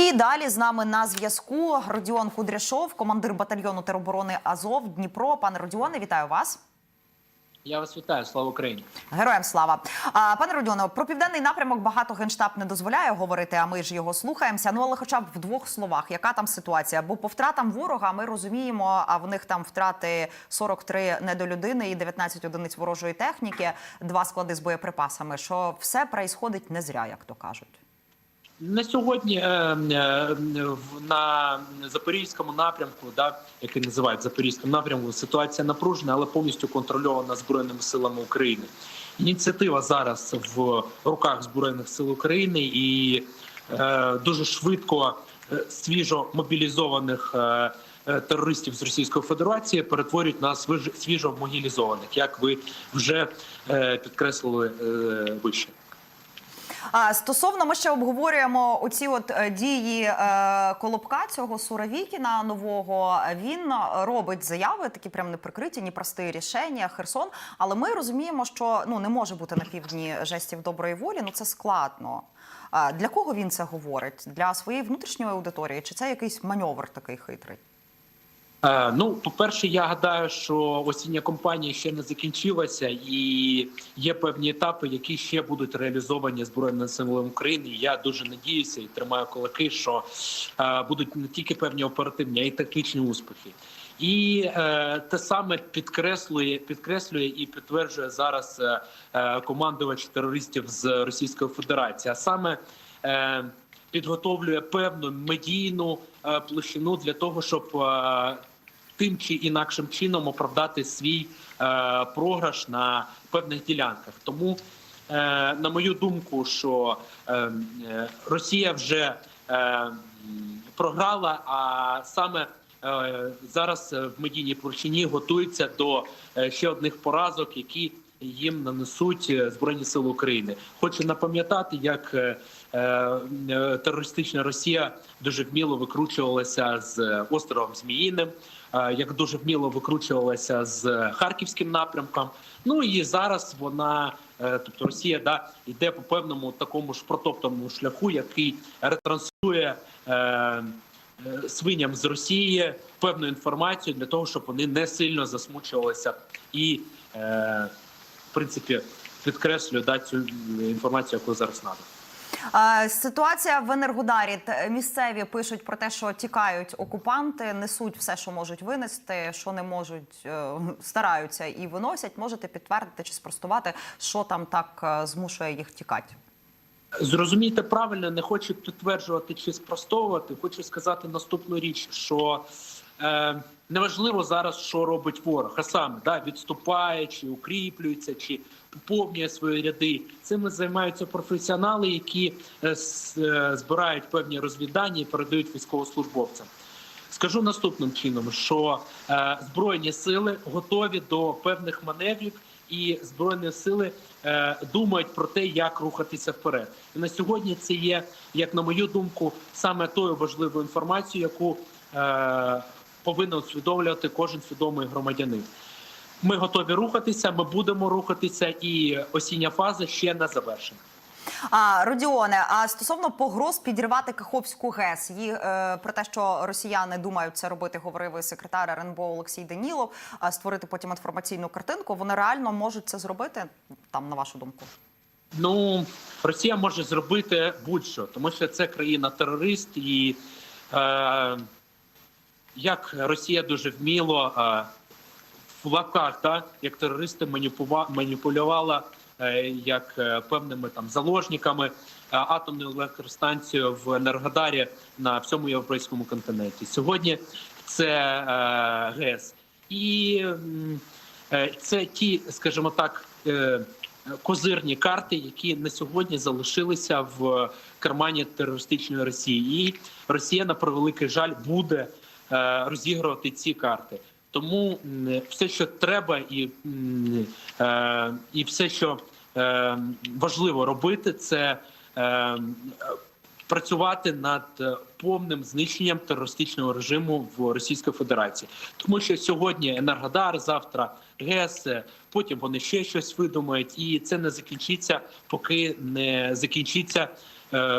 І далі з нами на зв'язку Родіон Кудряшов, командир батальйону тероборони Азов Дніпро. Пане Родіоне, вітаю вас. Я вас вітаю, слава Україні. Героям слава. А, пане Родіоне, про південний напрямок багато генштаб не дозволяє говорити, а ми ж його слухаємося. Ну але хоча б в двох словах, яка там ситуація? Бо по втратам ворога ми розуміємо, а в них там втрати 43 недолюдини і 19 одиниць ворожої техніки, два склади з боєприпасами. Що все проїсходить не зря, як то кажуть. На сьогодні е, е, на запорізькому напрямку, да, який називають запорізьким напрямку, ситуація напружена, але повністю контрольована збройними силами України. Ініціатива зараз в руках збройних сил України і е, дуже швидко свіжо мобілізованих. Терористів з Російської Федерації перетворюють на свіж- свіжо мобілізованих, як ви вже підкреслили вище. А стосовно ми ще обговорюємо оці от е, дії е, колобка цього Суровікіна нового. Він е, робить заяви, такі прям неприкриті, ні прості рішення, Херсон. Але ми розуміємо, що ну не може бути на півдні жестів доброї волі. Ну це складно. Для кого він це говорить? Для своєї внутрішньої аудиторії? Чи це якийсь маневр такий хитрий? Е, Ну, по-перше, я гадаю, що осіння кампанія ще не закінчилася, і є певні етапи, які ще будуть реалізовані збройними силами України. Я дуже надіюся і тримаю кулаки, що е, будуть не тільки певні оперативні, а й тактичні успіхи. І е, те саме підкреслює, підкреслює і підтверджує зараз е, е, командувач терористів з Російської Федерації. А саме е, підготовлює певну медійну площину для того, щоб тим чи інакшим чином оправдати свій е, програш на певних ділянках. Тому, е, на мою думку, що е, Росія вже програла, а саме зараз в медійній площині готується до ще одних поразок, які їм нанесуть збройні сили України. Хочу напам'ятати, як терористична Росія дуже вміло викручувалася з островом Зміїним, як дуже вміло викручувалася з харківським напрямком. Ну і зараз вона, е, тобто Росія, да йде по певному такому ж протоптаному шляху, який ретранслює. Е, е, Свиням з Росії певну інформацію для того, щоб вони не сильно засмучувалися і е, в принципі підкреслюю да, цю інформацію, яку зараз надо. Ситуація в Енергодарі місцеві пишуть про те, що тікають окупанти, несуть все, що можуть винести, що не можуть, е, стараються і виносять. Можете підтвердити чи спростувати, що там так е, змушує їх тікати? Зрозумійте правильно, не хочу підтверджувати чи спростовувати. Хочу сказати наступну річ, що е, неважливо зараз, що робить ворог, а саме да, відступає, чи укріплюється, чи поповнює свої ряди. Цим займаються професіонали, які е, е, збирають певні розвідання і передають військовослужбовцям. Скажу наступним чином, що е, збройні сили готові до певних маневрів, і збройні сили е, думають про те, як рухатися вперед. І на сьогодні це є, як на мою думку, саме тою важливою інформацією, яку е, повинен усвідомлювати кожен свідомий громадянин. Ми готові рухатися, ми будемо рухатися, і осіння фаза ще не завершена. А Родіоне, а стосовно погроз підірвати Каховську ГЕС, її е, про те, що росіяни думають це робити, говорив секретар РНБО Олексій Данілов, а створити потім інформаційну картинку. Вони реально можуть це зробити там, на вашу думку? Ну, Росія може зробити будь-що, тому що це країна-терорист, і е, як Росія дуже вміло е, в лапках, да, як терористи маніпулювала е, як е, певними там заложниками атомну електростанцію в Енергодарі на всьому європейському континенті. Сьогодні це ГЕС. І це ті, скажімо так, козирні карти, які на сьогодні залишилися в кармані терористичної Росії. І Росія, на превеликий жаль, буде розігрувати ці карти. Тому все, що треба, і, е, і все, що е, важливо робити, це е, працювати над е, повним знищенням терористичного режиму в Російській Федерації, тому що сьогодні Енергодар, завтра ГЕС, е, потім вони ще щось видумають, і це не закінчиться, поки не закінчиться е,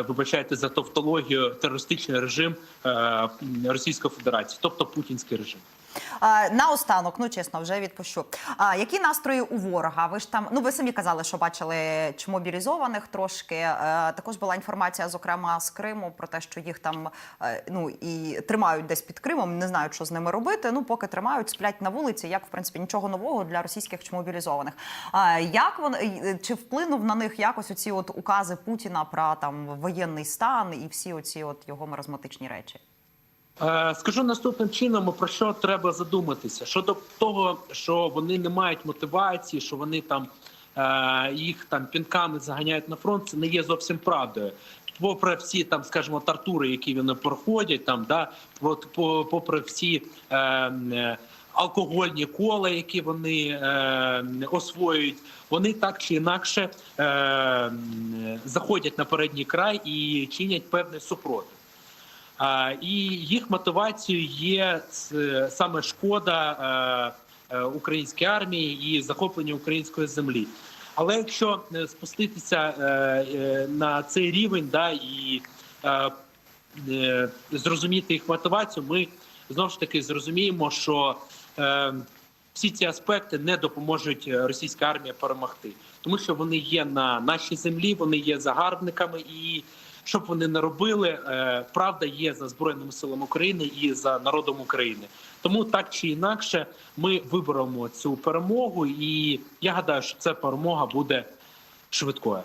вибачайте за тавтологію, терористичний режим е, Російської Федерації, тобто путінський режим. А, наостанок, ну чесно, вже відпущу. А, які настрої у ворога? Ви ж там, ну ви самі казали, що бачили чи мобілізованих трошки. Е, також була інформація, зокрема з Криму, про те, що їх там е, ну і тримають десь під Кримом, не знають, що з ними робити. Ну, поки тримають, сплять на вулиці. Як в принципі нічого нового для російських чи мобілізованих. А як вони е, чи вплинув на них якось оці от укази Путіна про там воєнний стан і всі оці от його маразматичні речі? Е, Скажу наступним чином, про що треба задуматися. Щодо того, що вони не мають мотивації, що вони там е, їх там пінками заганяють на фронт, це не є зовсім правдою. Попри всі там, скажімо, тартури, які вони проходять, там да попри всі е, е, алкогольні кола, які вони е, освоюють, вони так чи інакше е, заходять на передній край і чинять певний супротив. І їх мотивацією є саме шкода е, е, українській армії і захоплення української землі. Але якщо е, спуститися на цей рівень, да і зрозуміти їх мотивацію, ми знову ж таки зрозуміємо, що всі ці аспекти не допоможуть російській армії перемогти, тому що вони є на нашій землі, вони є загарбниками, і щоб вони не робили, е, правда є за збройними силами України і за народом України. Тому так чи інакше, ми виберемо цю перемогу, і я гадаю, що ця перемога буде швидкою,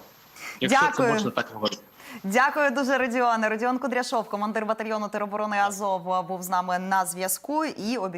якщо Дякую. це можна так говорити. Дякую дуже, Родіоне. Родіон Кудряшов, командир батальйону тероборони Азов, був з нами на зв'язку і обіцяв.